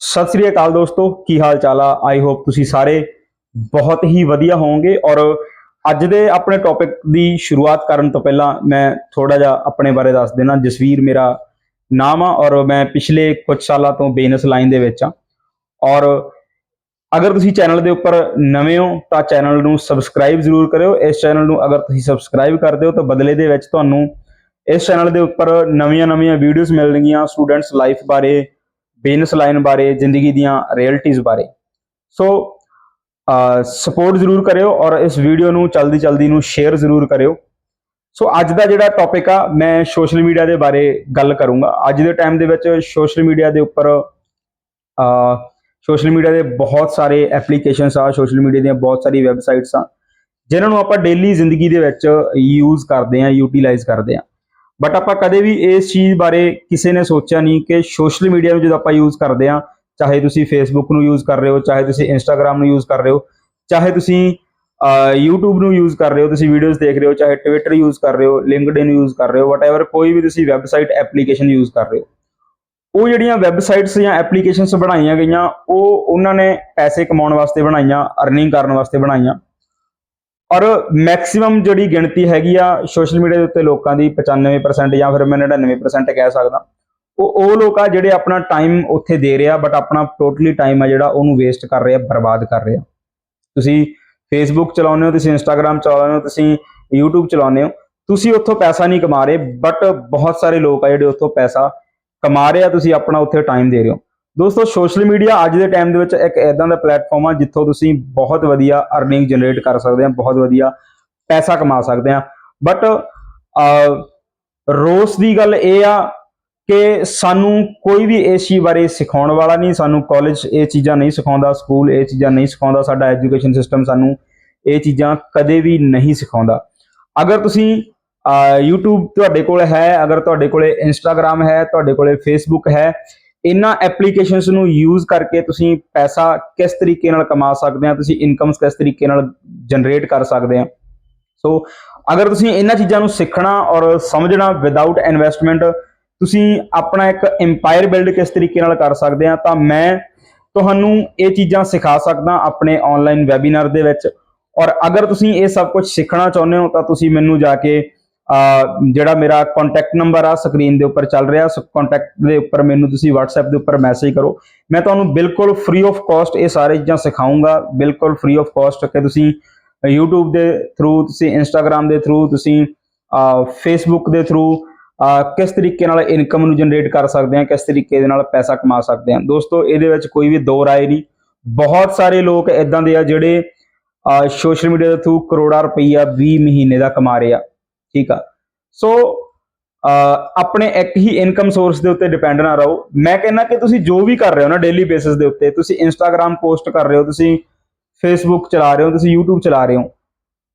ਸਤਿ ਸ੍ਰੀ ਅਕਾਲ ਦੋਸਤੋ, ਕੀ ਹਾਲ ਚਾਲ ਆ? ਆਈ ਹੋਪ ਤੁਸੀਂ ਸਾਰੇ ਬਹੁਤ ਹੀ ਵਧੀਆ ਹੋਵੋਗੇ ਔਰ ਅੱਜ ਦੇ ਆਪਣੇ ਟੌਪਿਕ ਦੀ ਸ਼ੁਰੂਆਤ ਕਰਨ ਤੋਂ ਪਹਿਲਾਂ ਮੈਂ ਥੋੜਾ ਜਿਹਾ ਆਪਣੇ ਬਾਰੇ ਦੱਸ ਦੇਣਾ। ਜਸਵੀਰ ਮੇਰਾ ਨਾਮ ਆ ਔਰ ਮੈਂ ਪਿਛਲੇ ਕੁਝ ਸਾਲਾਂ ਤੋਂ ਬਿਜ਼ਨਸ ਲਾਈਨ ਦੇ ਵਿੱਚ ਆ। ਔਰ ਅਗਰ ਤੁਸੀਂ ਚੈਨਲ ਦੇ ਉੱਪਰ ਨਵੇਂ ਹੋ ਤਾਂ ਚੈਨਲ ਨੂੰ ਸਬਸਕ੍ਰਾਈਬ ਜ਼ਰੂਰ ਕਰਿਓ। ਇਸ ਚੈਨਲ ਨੂੰ ਅਗਰ ਤੁਸੀਂ ਸਬਸਕ੍ਰਾਈਬ ਕਰਦੇ ਹੋ ਤਾਂ ਬਦਲੇ ਦੇ ਵਿੱਚ ਤੁਹਾਨੂੰ ਇਸ ਚੈਨਲ ਦੇ ਉੱਪਰ ਨਵੀਆਂ-ਨਵੀਆਂ ਵੀਡੀਓਜ਼ ਮਿਲਣਗੀਆਂ। ਸਟੂਡੈਂਟਸ ਲਾਈਫ ਬਾਰੇ ਬਿਜ਼ਨਸ ਲਾਈਨ ਬਾਰੇ, ਜ਼ਿੰਦਗੀ ਦੀਆਂ ਰਿਐਲਿਟੀਜ਼ ਬਾਰੇ। ਸੋ ਸਪੋਰਟ ਜ਼ਰੂਰ ਕਰਿਓ ਔਰ ਇਸ ਵੀਡੀਓ ਨੂੰ ਜਲਦੀ ਜਲਦੀ ਨੂੰ ਸ਼ੇਅਰ ਜ਼ਰੂਰ ਕਰਿਓ। ਸੋ ਅੱਜ ਦਾ ਜਿਹੜਾ ਟੌਪਿਕ ਆ, ਮੈਂ ਸੋਸ਼ਲ ਮੀਡੀਆ ਦੇ ਬਾਰੇ ਗੱਲ ਕਰੂੰਗਾ। ਅੱਜ ਦੇ ਟਾਈਮ ਦੇ ਵਿੱਚ ਸੋਸ਼ਲ ਮੀਡੀਆ ਦੇ ਉੱਪਰ ਸੋਸ਼ਲ ਮੀਡੀਆ ਦੇ ਬਹੁਤ ਸਾਰੇ ਐਪਲੀਕੇਸ਼ਨਸ ਆ ਸੋਸ਼ਲ ਮੀਡੀਆ ਦੀਆਂ ਬਹੁਤ ਸਾਰੀ ਵੈਬਸਾਈਟਸ ਆ, ਜਿਨ੍ਹਾਂ ਨੂੰ ਆਪਾਂ ਡੇਲੀ ਜ਼ਿੰਦਗੀ ਦੇ ਵਿੱਚ ਯੂਜ਼ ਕਰਦੇ ਆ ਯੂਟਿਲਾਈਜ਼ ਕਰਦੇ ਆ। ਬਟ ਆਪਾਂ ਕਦੇ ਵੀ ਇਸ ਚੀਜ਼ ਬਾਰੇ ਕਿਸੇ ਨੇ ਸੋਚਿਆ ਨਹੀਂ ਕਿ ਸੋਸ਼ਲ ਮੀਡੀਆ ਨੂੰ ਜਦੋਂ ਆਪਾਂ ਯੂਜ਼ ਕਰਦੇ ਆ ਚਾਹੇ ਤੁਸੀਂ ਫੇਸਬੁੱਕ ਨੂੰ ਯੂਜ਼ ਕਰ ਰਹੇ ਹੋ, ਚਾਹੇ ਤੁਸੀਂ ਇੰਸਟਾਗ੍ਰam ਨੂੰ ਯੂਜ਼ ਕਰ ਰਹੇ ਹੋ, ਚਾਹੇ ਤੁਸੀਂ YouTube ਨੂੰ ਯੂਜ਼ ਕਰ ਰਹੇ ਹੋ, ਤੁਸੀਂ ਵੀਡੀਓਜ਼ ਦੇਖ ਰਹੇ ਹੋ, ਚਾਹੇ ਟਵਿੱਟਰ ਯੂਜ਼ ਕਰ ਰਹੇ ਹੋ ਲਿੰਕਡਇਨ ਯੂਜ਼ ਕਰ ਰਹੇ ਹੋ ਵਟਐਵਰ ਕੋਈ ਵੀ ਤੁਸੀਂ ਵੈਬਸਾਈਟ ਐਪਲੀਕੇਸ਼ਨ ਯੂਜ਼ ਕਰ ਰਹੇ ਹੋ, ਉਹ ਜਿਹੜੀਆਂ ਵੈਬਸਾਈਟਸ ਜਾਂ ਐਪਲੀਕੇਸ਼ਨਸ ਬਣਾਈਆਂ ਗਈਆਂ, ਉਹ ਉਹਨਾਂ ਨੇ ਪੈਸੇ ਕਮਾਉਣ ਵਾਸਤੇ ਬਣਾਈਆਂ ਅਰਨਿੰਗ ਕਰਨ ਵਾਸਤੇ ਬਣਾਈਆਂ। ਔਰ ਮੈਕਸਿਮਮ ਜਿਹੜੀ ਗਿਣਤੀ ਹੈਗੀ ਆ ਸੋਸ਼ਲ ਮੀਡੀਆ ਦੇ ਉੱਤੇ ਲੋਕਾਂ ਦੀ 95% ਜਾਂ ਫਿਰ ਮੈਂ 99% ਕਹਿ ਸਕਦਾ। ਉਹ ਉਹ ਲੋਕ ਆ ਜਿਹੜੇ ਆਪਣਾ ਟਾਈਮ ਉੱਥੇ ਦੇ ਰਿਹਾ ਬਟ ਆਪਣਾ ਟੋਟਲੀ ਟਾਈਮ ਆ ਜਿਹੜਾ ਉਹਨੂੰ ਵੇਸਟ ਕਰ ਰਿਹਾ, ਬਰਬਾਦ ਕਰ ਰਿਹਾ। ਤੁਸੀਂ ਫੇਸਬੁੱਕ ਚਲਾਉਂਦੇ ਹੋ, ਤੁਸੀਂ ਇੰਸਟਾਗ੍ਰam ਚਲਾਉਂਦੇ ਹੋ, ਤੁਸੀਂ YouTube ਚਲਾਉਂਦੇ ਹੋ, ਤੁਸੀਂ ਉੱਥੋਂ ਪੈਸਾ ਨਹੀਂ ਕਮਾ ਰਹੇ ਬਟ ਬਹੁਤ ਸਾਰੇ ਲੋਕ ਆ ਜਿਹੜੇ ਉੱਥੋਂ ਪੈਸਾ ਕਮਾ ਰਹੇ ਆ, ਤੁਸੀਂ ਆਪਣਾ ਉੱਥੇ ਟਾਈਮ ਦੇ ਰਹੇ ਹੋ। ਦੋਸਤੋ ਸੋਸ਼ਲ ਮੀਡੀਆ ਅੱਜ ਦੇ ਟਾਈਮ ਦੇ ਵਿੱਚ ਇੱਕ ਇਦਾਂ ਦਾ ਪਲੇਟਫਾਰਮ ਆ ਜਿੱਥੋਂ ਤੁਸੀਂ ਬਹੁਤ ਵਧੀਆ ਅਰਨਿੰਗ ਜਨਰੇਟ ਕਰ ਸਕਦੇ ਆ, ਬਹੁਤ ਵਧੀਆ ਪੈਸਾ ਕਮਾ ਸਕਦੇ ਆ। ਬਟ ਰੋਸ ਦੀ ਗੱਲ ਇਹ ਆ ਕਿ ਸਾਨੂੰ ਕੋਈ ਵੀ ਇਸ ਚੀਜ਼ ਬਾਰੇ ਸਿਖਾਉਣ ਵਾਲਾ ਨਹੀਂ, ਸਾਨੂੰ ਕਾਲਜ ਇਹ ਚੀਜ਼ਾਂ ਨਹੀਂ ਸਿਖਾਉਂਦਾ ਸਕੂਲ ਇਹ ਚੀਜ਼ਾਂ ਨਹੀਂ ਸਿਖਾਉਂਦਾ, ਸਾਡਾ ਐਜੂਕੇਸ਼ਨ ਸਿਸਟਮ ਸਾਨੂੰ ਇਹ ਚੀਜ਼ਾਂ ਕਦੇ ਵੀ ਨਹੀਂ ਸਿਖਾਉਂਦਾ। ਅਗਰ ਤੁਸੀਂ YouTube ਤੁਹਾਡੇ ਕੋਲ ਹੈ, ਅਗਰ ਤੁਹਾਡੇ ਕੋਲੇ Instagram ਹੈ, ਤੁਹਾਡੇ ਕੋਲੇ Facebook ਹੈ ਇਹਨਾਂ ਐਪਲੀਕੇਸ਼ਨਸ ਨੂੰ ਯੂਜ਼ ਕਰਕੇ ਤੁਸੀਂ ਪੈਸਾ ਕਿਸ ਤਰੀਕੇ ਨਾਲ ਕਮਾ ਸਕਦੇ ਆ, ਤੁਸੀਂ ਇਨਕਮਸ ਕਿਸ ਤਰੀਕੇ ਨਾਲ ਜਨਰੇਟ ਕਰ ਸਕਦੇ ਆ। ਸੋ ਅਗਰ ਤੁਸੀਂ ਇਹਨਾਂ ਚੀਜ਼ਾਂ ਨੂੰ ਸਿੱਖਣਾ ਔਰ ਸਮਝਣਾ ਵਿਦਆਊਟ ਇਨਵੈਸਟਮੈਂਟ ਤੁਸੀਂ ਆਪਣਾ ਇੱਕ ਐਮਪਾਇਰ ਬਿਲਡ ਕਿਸ ਤਰੀਕੇ ਨਾਲ ਕਰ ਸਕਦੇ ਆ, ਤਾਂ ਮੈਂ ਤੁਹਾਨੂੰ ਇਹ ਚੀਜ਼ਾਂ ਸਿਖਾ ਸਕਦਾ ਆਪਣੇ ਆਨਲਾਈਨ ਵੈਬਿਨਾਰ ਦੇ ਵਿੱਚ। ਔਰ ਅਗਰ ਤੁਸੀਂ ਇਹ ਸਭ ਕੁਝ ਸਿੱਖਣਾ ਚਾਹੁੰਦੇ ਹੋ, ਤਾਂ ਤੁਸੀਂ ਮੈਨੂੰ ਜਾ ਕੇ ਜਿਹੜਾ ਮੇਰਾ ਕੰਟੈਕਟ ਨੰਬਰ ਆ ਸਕਰੀਨ ਦੇ ਉੱਪਰ ਚੱਲ ਰਿਹਾ। ਸੋ ਕੰਟੈਕਟ ਦੇ ਉੱਪਰ ਮੈਨੂੰ ਤੁਸੀਂ WhatsApp ਦੇ ਉੱਪਰ ਮੈਸੇਜ ਕਰੋ। ਮੈਂ ਤੁਹਾਨੂੰ ਬਿਲਕੁਲ ਫ੍ਰੀ ਆਫ ਕਾਸਟ ਇਹ ਸਾਰੇ ਚੀਜ਼ਾਂ ਸਿਖਾਉਂਗਾ। ਬਿਲਕੁਲ ਫ੍ਰੀ ਆਫ ਕਾਸਟ ਕਿ ਤੁਸੀਂ YouTube ਦੇ ਥਰੂ ਤੁਸੀਂ Instagram ਦੇ ਥਰੂ ਤੁਸੀਂ Facebook ਦੇ ਥਰੂ ਕਿਸ ਤਰੀਕੇ ਨਾਲ ਇਨਕਮ ਨੂੰ ਜਨਰੇਟ ਕਰ ਸਕਦੇ ਹਾਂ ਕਿਸ ਤਰੀਕੇ ਦੇ ਨਾਲ ਪੈਸਾ ਕਮਾ ਸਕਦੇ ਹਾਂ ਦੋਸਤੋ, ਇਹਦੇ ਵਿੱਚ ਕੋਈ ਵੀ ਦੋ ਰਾਏ ਨਹੀਂ। ਬਹੁਤ ਸਾਰੇ ਲੋਕ ਇਦਾਂ ਦੇ ਆ ਜਿਹੜੇ ਸੋਸ਼ਲ ਮੀਡੀਆ ਦੇ ਥਰੂ ਕਰੋੜਾਂ ਰੁਪਈਆ 20 ਮਹੀਨੇ ਦਾ ਕਮਾ ਰਹੇ ਆ। ਠੀਕ ਆ। ਸੋ ਆਪਣੇ ਇੱਕ ਹੀ ਇਨਕਮ ਸੋਰਸ ਦੇ ਉੱਤੇ ਡਿਪੈਂਡ ਨਾ ਰਹੋ। ਮੈਂ ਕਹਿੰਦਾ ਕਿ ਤੁਸੀਂ ਜੋ ਵੀ ਕਰ ਰਹੇ ਹੋ ਨਾ ਡੇਲੀ ਬੇਸਿਸ ਦੇ ਉੱਤੇ, ਤੁਸੀਂ ਇੰਸਟਾਗ੍ਰam ਪੋਸਟ ਕਰ ਰਹੇ ਹੋ, ਤੁਸੀਂ ਫੇਸਬੁੱਕ ਚਲਾ ਰਹੇ ਹੋ, ਤੁਸੀਂ YouTube ਚਲਾ ਰਹੇ ਹੋ।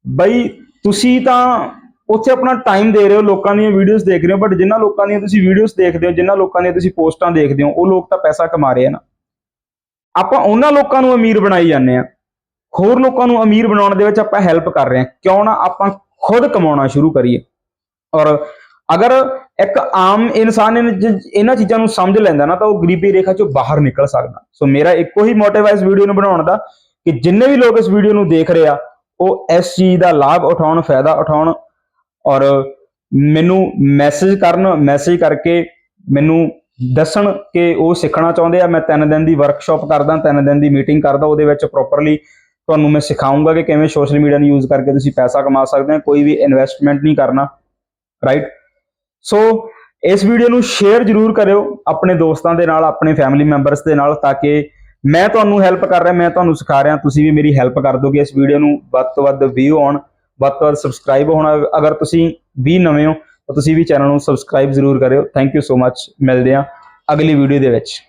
ਬਈ, ਤੁਸੀਂ ਤਾਂ ਉੱਥੇ ਆਪਣਾ ਟਾਈਮ ਦੇ ਰਹੇ ਹੋ, ਲੋਕਾਂ ਦੀਆਂ ਵੀਡੀਓਜ਼ ਦੇਖ ਰਹੇ ਹੋ ਬਟ ਜਿਨ੍ਹਾਂ ਲੋਕਾਂ ਦੀਆਂ ਤੁਸੀਂ ਵੀਡੀਓਜ਼ ਦੇਖਦੇ ਹੋ ਜਿਨ੍ਹਾਂ ਲੋਕਾਂ ਦੀਆਂ ਤੁਸੀਂ ਪੋਸਟਾਂ ਦੇਖਦੇ ਹੋ, ਉਹ ਲੋਕ ਤਾਂ ਪੈਸਾ ਕਮਾ ਰਹੇ ਆ ਨਾ। ਆਪਾਂ ਉਹਨਾਂ ਲੋਕਾਂ ਨੂੰ ਅਮੀਰ ਬਣਾਈ ਜਾਂਦੇ ਆ। ਹੋਰ ਲੋਕਾਂ ਨੂੰ ਅਮੀਰ ਬਣਾਉਣ ਦੇ ਵਿੱਚ ਆਪਾਂ ਹੈਲਪ ਕਰ ਰਹੇ ਹਾਂ ਕਿਉਂ ਨਾ ਆਪਾਂ ਖੁਦ ਕਮਾਉਣਾ ਸ਼ੁਰੂ ਕਰੀਏ। ਔਰ ਅਗਰ ਇੱਕ ਆਮ ਇਨਸਾਨ ਇਹਨਾਂ ਚੀਜ਼ਾਂ ਨੂੰ ਸਮਝ ਲੈਂਦਾ ਨਾ ਤਾਂ ਉਹ ਗਰੀਬੀ ਰੇਖਾ ਚੋਂ ਬਾਹਰ ਨਿਕਲ ਸਕਦਾ। ਸੋ ਮੇਰਾ ਇੱਕੋ ਹੀ ਮੋਟਿਵ ਹੈ ਇਸ ਵੀਡੀਓ ਨੂੰ ਬਣਾਉਣ ਦਾ ਕਿ ਜਿੰਨੇ ਵੀ ਲੋਕ ਇਸ ਵੀਡੀਓ ਨੂੰ ਦੇਖ ਰਹੇ ਆ, ਉਹ ਇਸ ਚੀਜ਼ ਦਾ ਲਾਭ ਉਠਾਉਣ, ਫਾਇਦਾ ਉਠਾਉਣ ਔਰ ਮੈਨੂੰ ਮੈਸੇਜ ਕਰਨ ਮੈਸੇਜ ਕਰਕੇ ਮੈਨੂੰ ਦੱਸਣ ਕਿ ਉਹ ਸਿੱਖਣਾ ਚਾਹੁੰਦੇ ਆ। ਮੈਂ 3 ਦਿਨ ਦੀ ਵਰਕਸ਼ਾਪ ਕਰਦਾ 3 ਦਿਨ ਦੀ ਮੀਟਿੰਗ ਕਰਦਾ, ਉਹਦੇ ਵਿੱਚ ਪ੍ਰੋਪਰਲੀ ਤੁਹਾਨੂੰ ਮੈਂ ਸਿਖਾਉਂਗਾ ਕਿ ਕਿਵੇਂ ਸੋਸ਼ਲ ਮੀਡੀਆ ਨੂੰ ਯੂਜ਼ ਕਰਕੇ ਤੁਸੀਂ ਪੈਸਾ ਕਮਾ ਸਕਦੇ ਹੋ, ਕੋਈ ਵੀ ਇਨਵੈਸਟਮੈਂਟ ਨਹੀਂ ਕਰਨਾ ਰਾਈਟ ਸੋ ਇਸ ਵੀਡੀਓ ਨੂੰ ਸ਼ੇਅਰ ਜ਼ਰੂਰ ਕਰਿਓ ਆਪਣੇ ਦੋਸਤਾਂ ਦੇ ਨਾਲ, ਆਪਣੇ ਫੈਮਿਲੀ ਮੈਂਬਰਸ ਦੇ ਨਾਲ, ਤਾਂ ਕਿ ਮੈਂ ਤੁਹਾਨੂੰ ਹੈਲਪ ਕਰ ਰਿਹਾ, ਮੈਂ ਤੁਹਾਨੂੰ ਸਿਖਾ ਰਿਹਾ, ਤੁਸੀਂ ਵੀ ਮੇਰੀ ਹੈਲਪ ਕਰ ਦੋਗੇ ਇਸ ਵੀਡੀਓ ਨੂੰ, ਵੱਧ ਤੋਂ ਵੱਧ ਵਿਊ ਆਉਣ, ਵੱਧ ਤੋਂ ਵੱਧ ਸਬਸਕ੍ਰਾਈਬ ਹੋਣਾ ਅਗਰ ਤੁਸੀਂ ਵੀ ਨਵੇਂ ਹੋ, ਤਾਂ ਤੁਸੀਂ ਵੀ ਚੈਨਲ ਨੂੰ ਸਬਸਕ੍ਰਾਈਬ ਜ਼ਰੂਰ ਕਰਿਓ। ਥੈਂਕ ਯੂ ਸੋ ਮੱਚ ਮਿਲਦੇ ਹਾਂ ਅਗਲੀ ਵੀਡੀਓ ਦੇ ਵਿੱਚ।